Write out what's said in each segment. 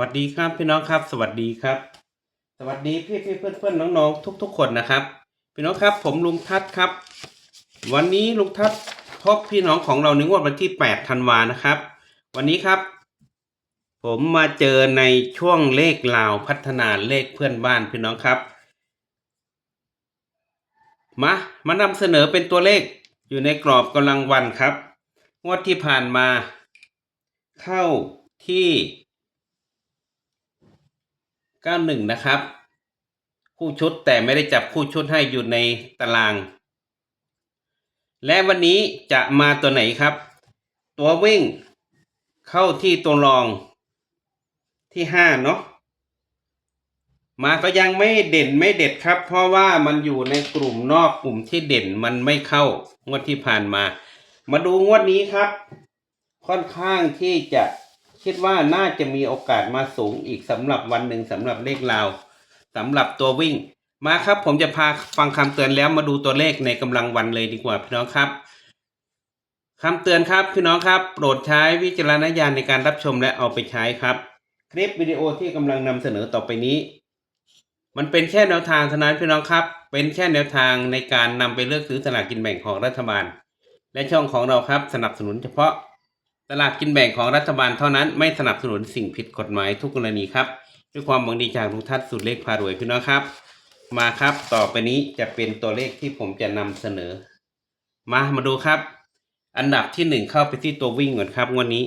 วัสดีครับพี่น้องครับ สวัสดีครับ สวัสดีพี่พี่เพื่อนเพื่อนน้องๆ ทุก ๆ คนนะครับ พี่น้องครับผมลุงทัศครับ วันนี้ลุงทัศพบพี่น้องของเราในงวดวันที่8ธันวานะครับ วันนี้ครับ ผมมาเจอในช่วงเลขลาวพัฒนาเลขเพื่อนบ้านพี่น้องครับ มามานำเสนอเป็นตัวเลขอยู่ในกรอบกำลังวันครับ งวดที่ผ่านมา เข้าที่ 91 นะครับ คู่ชุดแต่ไม่ได้จับคู่ชุดให้อยู่ในตาราง และวันนี้จะมาตัวไหนครับ ตัววิ่งเข้าที่ตัวรองที่5เนาะมาก็ยังไม่เด่นไม่เด็ดครับ เพราะว่ามันอยู่ในกลุ่มนอกกลุ่มที่เด่นมันไม่เข้างวดที่ผ่านมา มาดูงวดนี้ครับ ค่อนข้างที่จะ คิดว่าน่าจะมีโอกาสมาสูงอีกสำหรับวันหนึ่งสำหรับเลขลาวสำหรับตัววิ่ง มาครับผมจะพาฟังคำเตือนแล้วมาดูตัวเลขในกำลังวันเลยดีกว่าพี่น้องครับคำเตือนครับพี่น้องครับ โปรดใช้วิจารณญาณในการรับชมและเอาไปใช้ครับ คลิปวิดีโอที่กำลังนำเสนอต่อไปนี้ มันเป็นแค่แนวทางเท่านั้นพี่น้องครับ เป็นแค่แนวทางในการนำไปเลือกซื้อสลากกินแบ่งของรัฐบาล และช่องของเราครับสนับสนุนเฉพาะ สลากกินแบ่งของรัฐบาลเท่านั้นไม่สนับสนุนสิ่งผิดกฎหมายทุกกรณีครับ ด้วยความหวังดีจากทุกท่านสุดเลขพารวยพี่น้องครับ มาครับต่อไปนี้จะเป็นตัวเลขที่ผมจะนำเสนอ มามาดูครับ อันดับที่หนึ่งเข้าไปที่ตัววิ่งก่อนครับวันนี้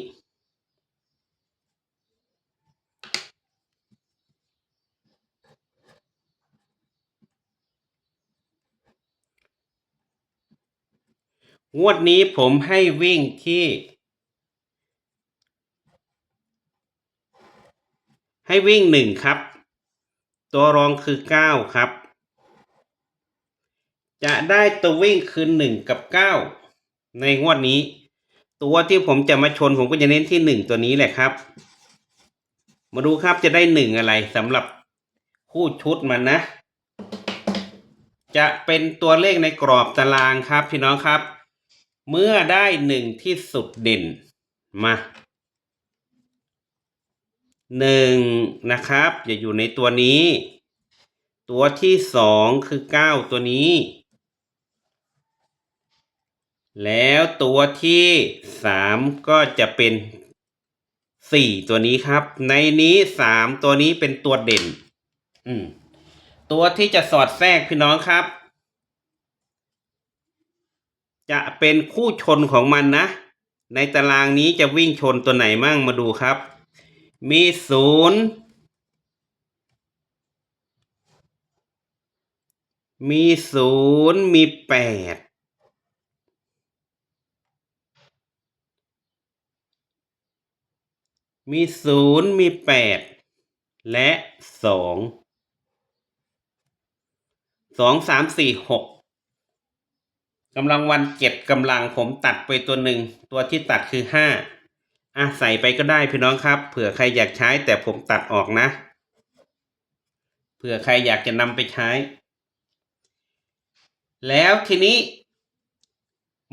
งวดนี้ผมให้วิ่งที่ ให้วิ่งหนึ่งครับ ตัวรองคือเก้าครับ จะได้ตัววิ่งคือหนึ่งกับเก้าในงวดนี้ ตัวที่ผมจะมาชนผมก็จะเน้นที่หนึ่งตัวนี้แหละครับ มาดูครับจะได้หนึ่งอะไรสำหรับคู่ชุดมันนะ จะเป็นตัวเลขในกรอบตารางครับพี่น้องครับ เมื่อได้หนึ่งที่สุดเด่นมา หนึ่งนะครับอย่าอยู่ในตัวนี้ ตัวที่สองคือเก้าตัวนี้ แล้วตัวที่สามก็จะเป็นสี่ตัวนี้ครับ ในนี้สามตัวนี้เป็นตัวเด่น อืมตัวที่จะสอดแทรกพี่น้องครับ จะเป็นคู่ชนของมันนะ ในตารางนี้จะวิ่งชนตัวไหนมั่งมาดูครับ มีศูนย์มีศูนย์มีแปดมีศูนย์มีแปดและสองสองสามสี่หกกำลังวันเจ็ดกำลังผมตัดไปตัวหนึ่ง ตัวที่ตัดคือห้า อะใส่ไปก็ได้พี่น้องครับ เผื่อใครอยากใช้แต่ผมตัดออกนะ เผื่อใครอยากจะนำไปใช้ แล้วทีนี้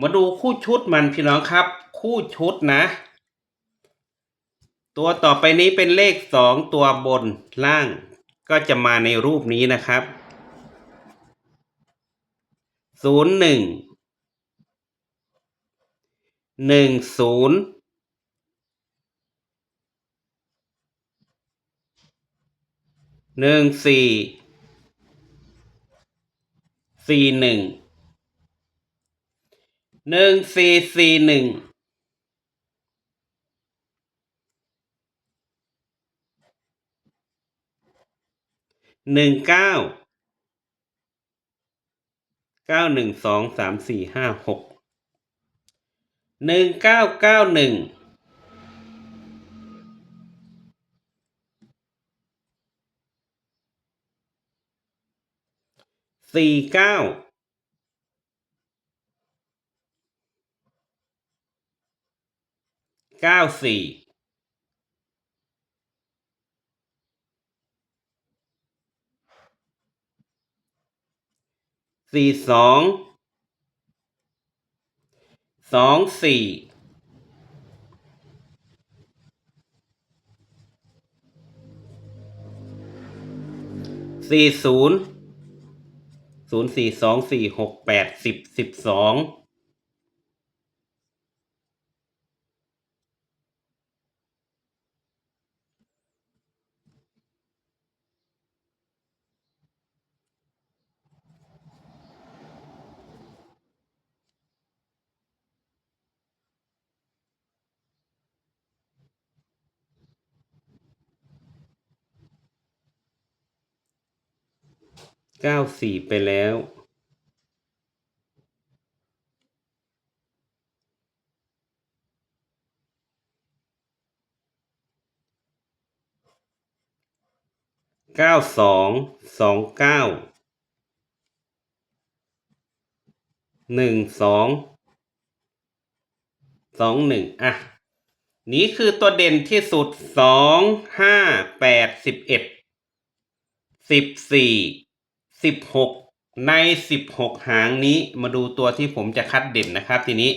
มาดูคู่ชุดมันพี่น้องครับ คู่ชุดนะ ตัวต่อไปนี้เป็นเลขสองตัวบนล่างก็จะมาในรูปนี้นะครับศูนย์หนึ่งหนึ่งศูนย์ หนึ่งสี่สี่หนึ่งหนึ่งสี่สี่หนึ่งหนึ่งเก้าเก้าหนึ่งสองสามสี่ห้าหกหนึ่งเก้าเก้าหนึ่ง สี่เก้าเก้าสี่สี่สองสองสี่สี่ศูนย์ ศูนย์สี่สองสี่หกแปดสิบสิบสอง เก้าสี่ไปแล้ว เก้าสองสองเก้าหนึ่งสองสองหนึ่งอะ นี่คือตัวเด่นที่สุดสองห้าแปดสิบเอ็ดสิบสี่ สิบหกในสิบหกหางนี้มาดูตัวที่ผมจะคัดเด่นนะครับ ทีนี้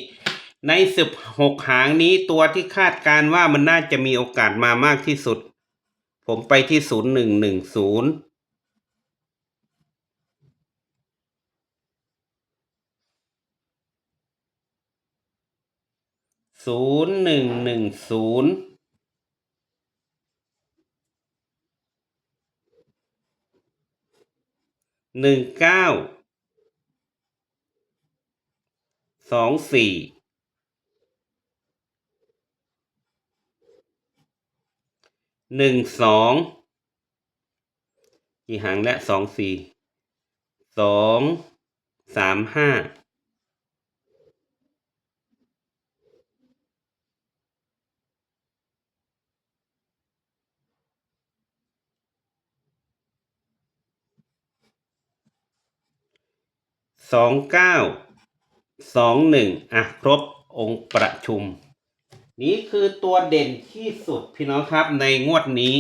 ในสิบหกหางนี้ตัวที่คาดการว่ามันน่าจะมีโอกาสมามากที่สุด ผมไปที่ศูนย์หนึ่งหนึ่งศูนย์ศูนย์หนึ่งหนึ่งศูนย์ หนึ่งเก้าสองสี่หนึ่งสองกี่หางและสองสี่สองสามห้า สองเก้าสองหนึ่งอะครบองค์ประชุม นี่คือตัวเด่นที่สุดพี่น้องครับในงวดนี้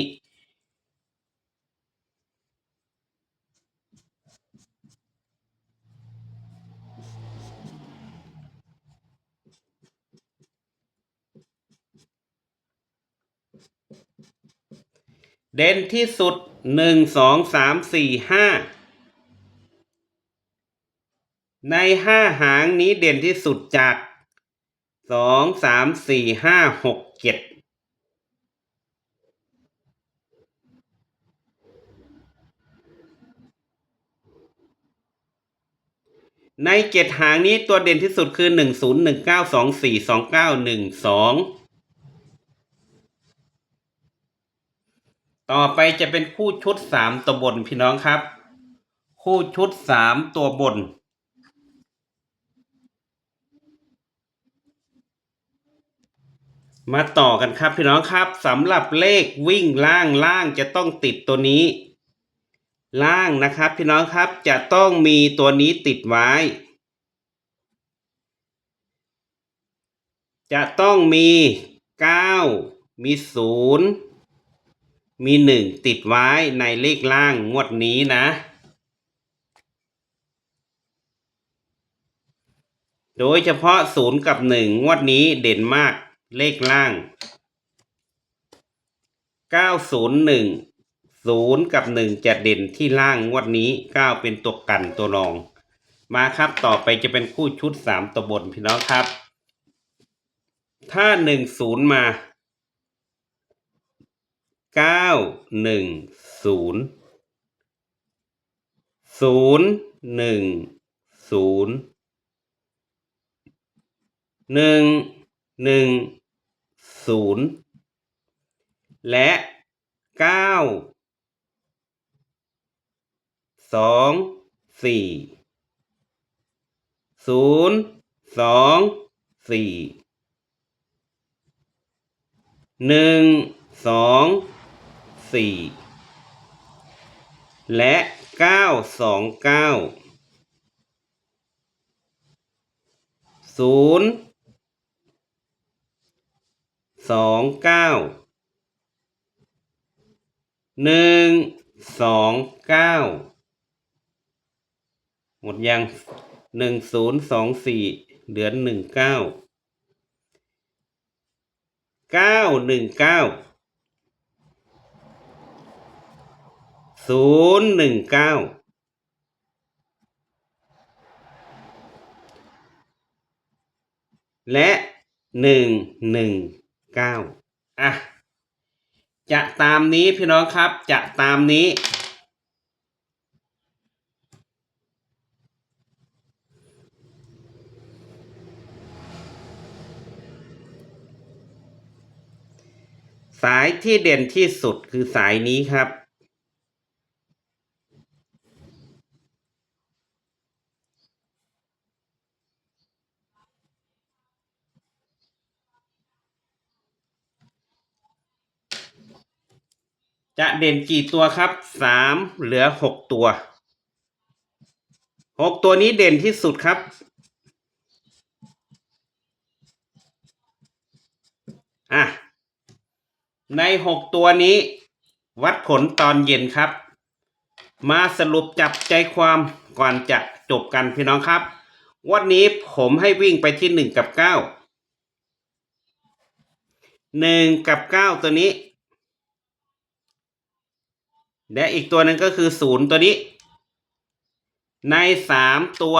เด่นที่สุดหนึ่งสองสามสี่ห้า ในห้าหางนี้เด่นที่สุดจากสองสามสี่ห้าหกเจ็ดในเจ็ดหางนี้ตัวเด่นที่สุดคือหนึ่งศูนย์หนึ่งเก้าสองสี่สองเก้าหนึ่งสองต่อไปจะเป็นคู่ชุดสามตัวบนพี่น้องครับ คู่ชุดสามตัวบน มาต่อกันครับพี่น้องครับสำหรับเลขวิ่งล่างล่างจะต้องติดตัวนี้ ล่างนะครับพี่น้องครับจะต้องมีตัวนี้ติดไว้ จะต้องมีเก้ามีศูนย์มีหนึ่งติดไว้ในเลขล่างงวดนี้นะ โดยเฉพาะศูนย์กับหนึ่งงวดนี้เด่นมาก เลขล่างเก้าศูนย์หนึ่งศูนย์กับหนึ่งจะเด่นที่ล่างงวดนี้เก้าเป็นตัวกันตัวรอง มาครับต่อไปจะเป็นคู่ชุดสามตัวบนพี่น้องครับ ถ้าหนึ่งศูนย์มาเก้าหนึ่ง ศูนย์และเก้าสองสี่ศูนย์สองสี่หนึ่งสองสี่และเก้าสองเก้าศูนย์ สองเก้าหนึ่งสองเก้าหมดยังหนึ่งศูนย์สองสี่เหลือหนึ่งเก้าเก้าหนึ่งเก้าศูนย์หนึ่งเก้าและหนึ่งหนึ่ง เก้าอะ จะตามนี้พี่น้องครับ จะตามนี้ สายที่เด่นที่สุดคือสายนี้ครับ จะเด่นกี่ตัวครับสามเหลือหกตัวหกตัวนี้เด่นที่สุดครับ อะ ในหกตัวนี้ วัดผลตอนเย็นครับ มาสรุปจับใจความก่อนจะจบกันพี่น้องครับ วันนี้ผมให้วิ่งไปที่หนึ่งกับเก้าหนึ่งกับเก้าตัวนี้ และอีกตัวหนึ่งก็คือศูนย์ตัวนี้ ในสามตัว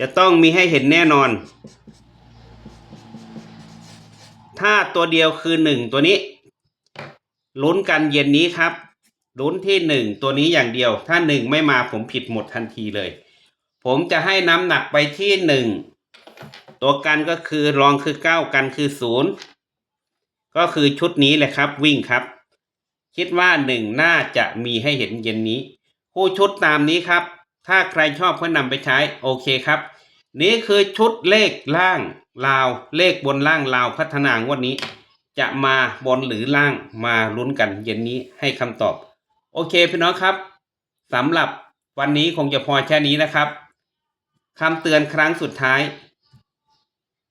จะต้องมีให้เห็นแน่นอน ถ้าตัวเดียวคือหนึ่งตัวนี้ ลุ้นกันเย็นนี้ครับ ลุ้นที่หนึ่งตัวนี้อย่างเดียว ถ้าหนึ่งไม่มาผมผิดหมดทันทีเลย ผมจะให้น้ำหนักไปที่หนึ่งตัวกันก็คือรองคือเก้ากันคือศูนย์ ก็คือชุดนี้แหละครับวิ่งครับ คิดว่าหนึ่งน่าจะมีให้เห็นเย็นนี้ผู้ชุดตามนี้ครับ ถ้าใครชอบก็นำไปใช้โอเคครับ นี่คือชุดเลขล่างลาวเลขบนล่างลาวพัฒนางวดนี้ จะมาบนหรือล่างมาลุ้นกันเย็นนี้ให้คำตอบ โอเคพี่น้องครับสำหรับวันนี้คงจะพอแค่นี้นะครับคำเตือนครั้งสุดท้าย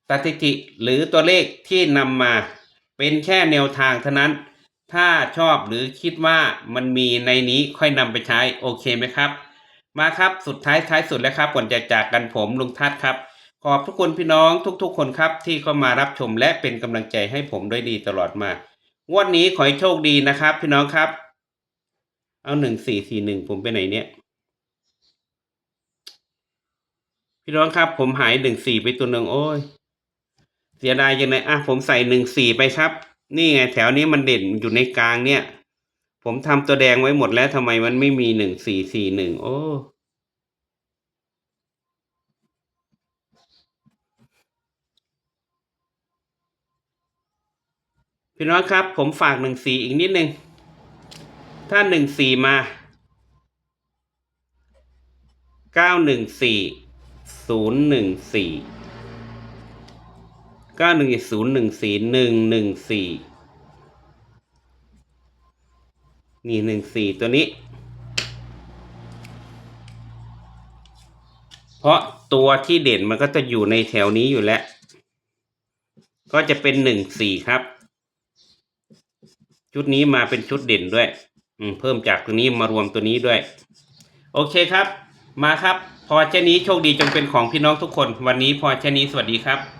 สถิติหรือตัวเลขที่นำมา เป็นแค่แนวทางเท่านั้น ถ้าชอบหรือคิดว่ามันมีในนี้ค่อยนำไปใช้โอเคไหมครับ มาครับสุดท้ายท้ายสุดแล้วครับก่อนจะจากกันผมลุงทัศน์ครับ ขอบทุกคนพี่น้องทุกๆคนครับ ที่เข้ามารับชมและเป็นกำลังใจให้ผมด้วยดีตลอดมางวดนี้ขอให้โชคดีนะครับ พี่น้องครับ เอาหนึ่งสี่สี่หนึ่งผมไปไหนเนี่ย พี่น้องครับ ผมหายหนึ่งสี่ไปตัวหนึ่งโอ้ย เสียดายยังไงอะผมใส่หนึ่งสี่ไปครับ นี่ไงแถวนี้มันเด่นอยู่ในกลางเนี่ย ผมทำตัวแดงไว้หมดแล้วทำไมมันไม่มีหนึ่งสี่สี่หนึ่งโอ้พี่น้องครับ ผมฝากหนึ่งสี่อีกนิดนึง ถ้าหนึ่งสี่มาเก้าหนึ่งสี่ศูนย์หนึ่งสี่ เก้าหนึ่งศูนย์หนึ่งสี่หนึ่งหนึ่งสี่นี่หนึ่งสี่ตัวนี้ เพราะตัวที่เด่นมันก็จะอยู่ในแถวนี้อยู่แล้ว ก็จะเป็นหนึ่งสี่ครับ ชุดนี้มาเป็นชุดเด่นด้วยเพิ่มจากตัวนี้มารวมตัวนี้ด้วย โอเคครับ มาครับ พอแค่นี้โชคดีจงเป็นของพี่น้องทุกคน วันนี้พอแค่นี้สวัสดีครับ